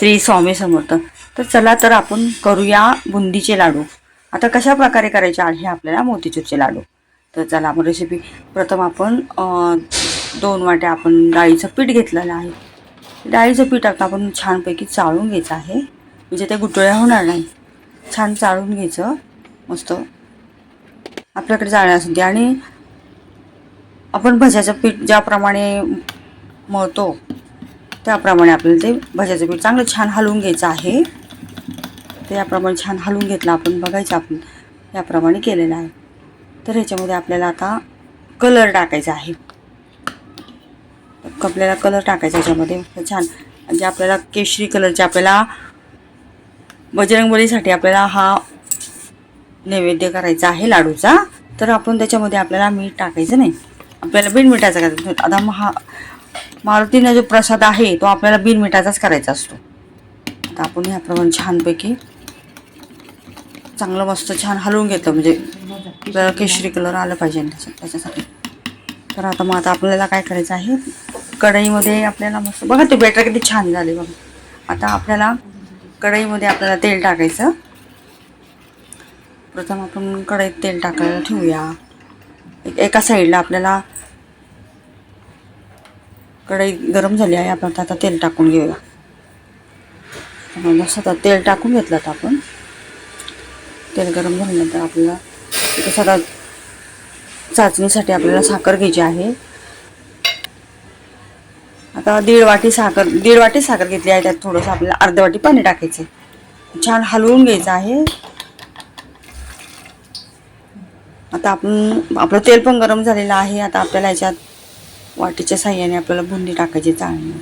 श्री स्वामी समर्थ. तर चला तर आपण करूया बुंदीचे लाडू. आता कशा प्रकारे करायचे आहे आपल्याला मोतीचूरचे लाडू. तर चला आपण रेसिपी प्रथम आपण दोन वाट्या आपण डाळीचं पीठ घेतलेलं आहे. डाळीचं पीठ आता आपण छानपैकी चाळून घ्यायचं आहे. म्हणजे ते गुटळ्या होणार नाही. छान चाळून घ्यायचं. मस्त. आपल्याकडे जाळ्या असू दे आणि आपण भज्याचं पीठ ज्याप्रमाणे मळतो त्याप्रमाणे आपल्याला ते भज्याचं पीठ चांगलं छान हलवून घ्यायचं आहे. ते याप्रमाणे छान हलवून घेतलं आपण बघायचं आपण. याप्रमाणे केलेलं आहे. तर ह्याच्यामध्ये आपल्याला आता कलर टाकायचा आहे. आपल्याला कलर टाकायचा ह्याच्यामध्ये. छान. म्हणजे आपल्याला केशरी कलरचे आपल्याला बजरंगबलीसाठी आपल्याला हा नैवेद्य करायचा आहे लाडूचा तर आपण त्याच्यामध्ये आपल्याला मीठ टाकायचं नाही. आपल्याला बिन मिठाचं करायचं. आता महा मारुतीने जो प्रसाद आहे तो आपल्याला बिन मिठाचाच करायचा असतो. आता आपण ह्याप्रमाणे म्हणजे छानपैकी चांगलं मस्त छान हलवून घेतलं. म्हणजे आपल्याला केशरी कलर आलं पाहिजे त्याच्यासाठी. तर आता मग आता आपल्याला काय करायचं आहे? कढईमध्ये आपल्याला मस्त बघा ते बेटर किती छान झाले बघा. आता आपल्याला कढईमध्ये आपल्याला तेल टाकायचं. प्रथम आपण कढईत तेल टाकायला ठेवूया. एक- एका साईडला आपल्याला कढई गरम झाली आहे. आपण आता तेल टाकून घेऊया. त्यामुळे आता तेल टाकून घेतलं आता आपण. तेल गरम झाल्यानंतर आपल्याला इथे सगळं चाचणीसाठी आपल्याला साखर घ्यायची आहे. आता दीड वाटी साखर दीड वाटी साखर घेतली आहे. त्यात थोडंसं आपल्याला अर्ध वाटी पाणी टाकायचं छान हलवून घ्यायचं आहे. आता आपण आपलं तेल पण गरम झालेलं आहे. आता आपल्याला याच्यात वाटीच्या साह्याने आपल्याला बुंदी टाकायची चाळणी.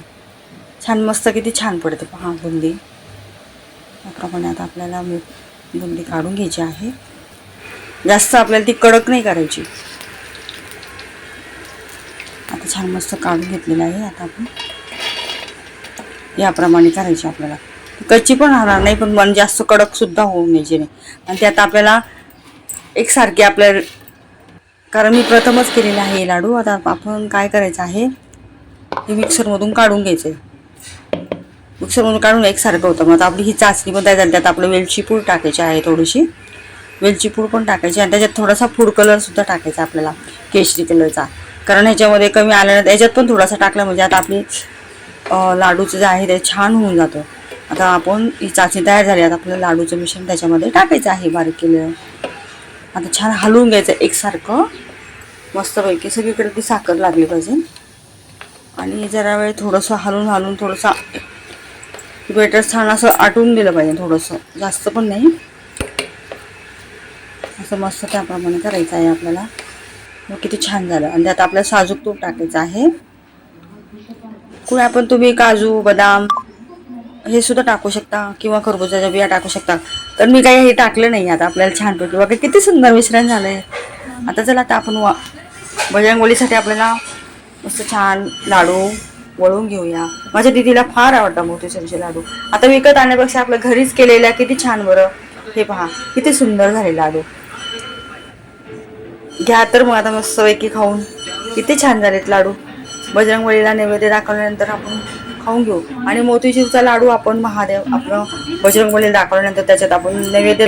छान मस्त किती छान पडते पहा बुंदी. त्याप्रमाणे आता आपल्याला बुंदी काढून घ्यायची आहे. जास्त आपल्याला ती कडक नाही करायची. आता छान मस्त काढून घेतलेलं आहे आता आपण. याप्रमाणे करायची आपल्याला. कच्ची पण राहणार नाही पण मन जास्त कडकसुद्धा होऊ नये नाही आणि त्यात आपल्याला एकसारखे आपल्या कारण मी प्रथमच केलेलं आहे लाडू. आता आपण काय करायचं आहे? हे मिक्सरमधून काढून घ्यायचं मिक्सरमधून काढून एकसारखं होतं. मग आता आपली ही चाचणी पण झाली. त्यात आपलं वेलची पूड टाकायची आहे थोडीशी. वेलची पूड पण टाकायची. आणि त्याच्यात थोडासा फूड कलरसुद्धा टाकायचा आपल्याला केशरी कलरचा. कारण ह्याच्यामध्ये कमी आल्यानंतर याच्यात पण थोडासा टाकला म्हणजे आता आपली लाडूचं जे आहे ते छान होऊन जातं. आता आपण ही चाचणी तयार झाली. आता आपलं लाडूचं मिश्रण त्याच्यामध्ये टाकायचं आहे बारीक केलेलं. आता छान हलवून घ्यायचं एकसारखं. मस्तपैकी सगळीकडे ती साखर लागली पाहिजे. आणि जरा वेळ थोडंसं हलवून हलवून थोडंसं बेटर छान असं आटवून दिलं पाहिजे थोडंसं. जास्त पण नाही. असं मस्त त्याप्रमाणे करायचं आहे आपल्याला. मग किती छान झालं. आणि त्यात आपल्याला साजूक तूप टाकायचं आहे. कुठे पण तुम्ही काजू बदाम हे सुद्धा टाकू शकता किंवा खरबुजाच्या बिया टाकू शकता. तर मी काही हे टाकलं नाही आता आपल्याला छानपैकी. बघा किती सुंदर मिश्रण झालंय. आता चला आता आपण वा बजरंगबलीसाठी आपल्याला मस्त छान लाडू वळून घेऊया. माझ्या दीदीला फार आवडतात मोतीचूरचे लाडू. आता विकत आणण्यापेक्षा आपल्या घरीच केलेल्या किती छान बरं. हे पहा किती सुंदर झाले लाडू. घ्या तर मग आता मस्तपैकी खाऊन. किती छान झालेत लाडू. बजरंगबलीला नैवेद्य दाखवल्यानंतर आपण खाऊन घेऊ. आणि मोतीचूरचा लाडू आपण महादेव आपलं बजरंगबली दाखवल्यानंतर त्याच्यात आपण नैवेद्य